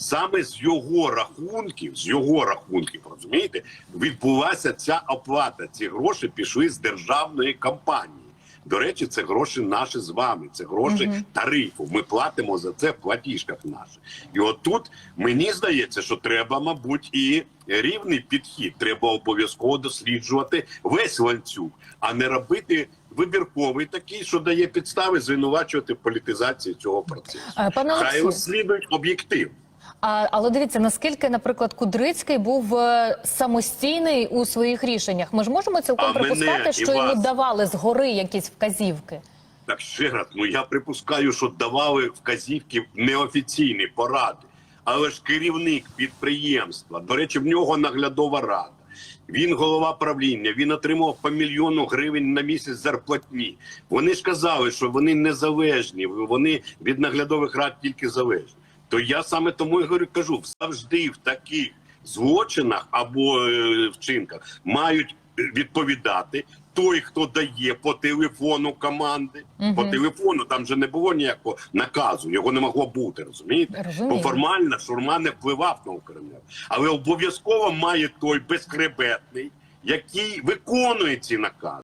саме з його рахунків, з його рахунків, розумієте, відбулася ця оплата. Ці гроші пішли з державної компанії. До речі, це гроші наші з вами. Це гроші тарифу. Ми платимо за це в платіжках наших. І от тут мені здається, що треба, мабуть, і рівний підхід. Треба обов'язково досліджувати весь ланцюг, а не робити вибірковий такий, що дає підстави звинувачувати в політизації цього процесу. Пане Хай розслідують об'єктивно. А, але дивіться, наскільки, наприклад, Кудрицький був е, самостійний у своїх рішеннях. Ми ж можемо цілком А припускати, і що йому вас. давали згори якісь вказівки. Так ще раз, ну я припускаю, що давали вказівки неофіційні поради, але ж керівник підприємства, до речі, в нього наглядова рада. Він голова правління, він отримав по мільйону гривень на місяць зарплатні. Вони ж казали, що вони незалежні, вони від наглядових рад тільки залежні. То я саме тому і говорю, кажу, завжди в таких злочинах або е, вчинках мають відповідати той, хто дає по телефону команди. По телефону там же не було ніякого наказу, його не могло бути, розумієте? Розумію. Бо формально шурма не впливав на Укренерго. Але обов'язково має той безхребетний, який виконує ці накази.